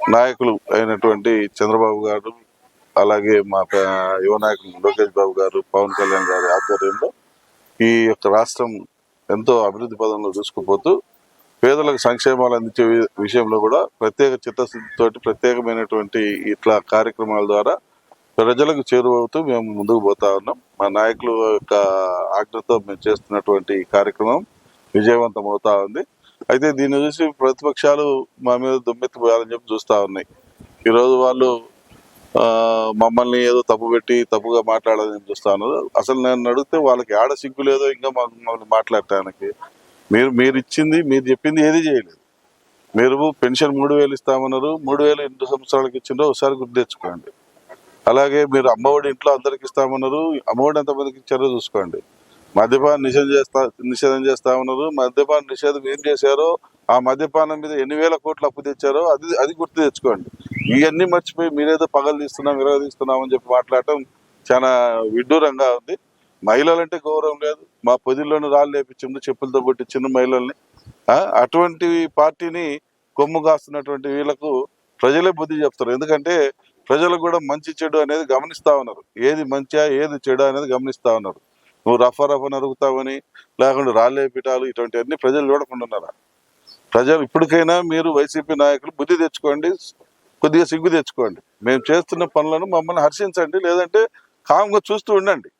నాయకులు అయినటువంటి చంద్రబాబు గారు అలాగే మా యువ నాయకులు లోకేష్ బాబు గారు పవన్ కళ్యాణ్ గారి ఆధ్వర్యంలో ఈ యొక్క రాష్ట్రం ఎంతో అభివృద్ధి పదంలో దూసుకుపోతూ పేదలకు సంక్షేమాలు అందించే విషయంలో కూడా ప్రత్యేక చిత్తశుద్ధితోటి ప్రత్యేకమైనటువంటి ఇట్లా కార్యక్రమాల ద్వారా ప్రజలకు చేరువవుతూ మేము ముందుకు పోతా ఉన్నాం. మా నాయకుల యొక్క ఆజ్ఞతో మేము చేస్తున్నటువంటి కార్యక్రమం విజయవంతం అవుతా ఉంది. అయితే దీన్ని చూసి ప్రతిపక్షాలు మా మీద దుమ్మెత్తిపోయాలని చెప్పి చూస్తా ఉన్నాయి. ఈరోజు వాళ్ళు మమ్మల్ని ఏదో తప్పు పెట్టి తప్పుగా మాట్లాడాలని చూస్తా ఉన్నారు. అసలు నేను అడిగితే వాళ్ళకి ఆడ సిగ్గు లేదో ఇంకా మమ్మల్ని మాట్లాడటానికి. మీరు మీరు ఇచ్చింది మీరు చెప్పింది ఏది చేయలేదు. మీరు పెన్షన్ మూడు వేలు ఇస్తామన్నారు. మూడు వేలు ఎన్ని సంవత్సరాలకు ఇచ్చిందో ఒకసారి గుర్తు తెచ్చుకోండి. అలాగే మీరు అమ్మఒడి ఇంట్లో అందరికి ఇస్తామన్నారు. అమ్మఒడి ఎంతమందికి ఇచ్చారో చూసుకోండి. మద్యపాన నిషేధం చేస్తా నిషేధం చేస్తా ఉన్నారు. మద్యపాన నిషేధం ఏం చేశారో ఆ మద్యపానం మీద ఎన్ని వేల కోట్లు అప్పు తెచ్చారో అది అది గుర్తు తెచ్చుకోండి. ఇవన్నీ మర్చిపోయి మీరేదో పగలు తీస్తున్నాం విరగదీస్తున్నాం అని చెప్పి మాట్లాడటం చాలా విడ్డూరంగా ఉంది. మహిళలంటే గౌరవం లేదు. మా పొదిల్లోనూ రాళ్ళు లేపించిండు చెప్పులతో కొట్టించిండు మహిళల్ని. అటువంటి పార్టీని కొమ్ము కాస్తున్నటువంటి వీళ్ళకు ప్రజలే బుద్ధి చెప్తారు. ఎందుకంటే ప్రజలకు కూడా మంచి చెడు అనేది గమనిస్తా ఉన్నారు. ఏది మంచిగా ఏది చెడు అనేది గమనిస్తా ఉన్నారు. నువ్వు రఫా రఫా నరుగుతావని లేకుండా రాళ్ళే పిటాలు ఇటువంటివన్నీ ప్రజలు చూడకుండా ఉన్నారా? ప్రజలు ఇప్పటికైనా మీరు వైసీపీ నాయకులు బుద్ధి తెచ్చుకోండి కొద్దిగా సిగ్గు తెచ్చుకోండి. మేము చేస్తున్న పనులను మమ్మల్ని హర్షించండి లేదంటే కామ్గా చూస్తూ ఉండండి.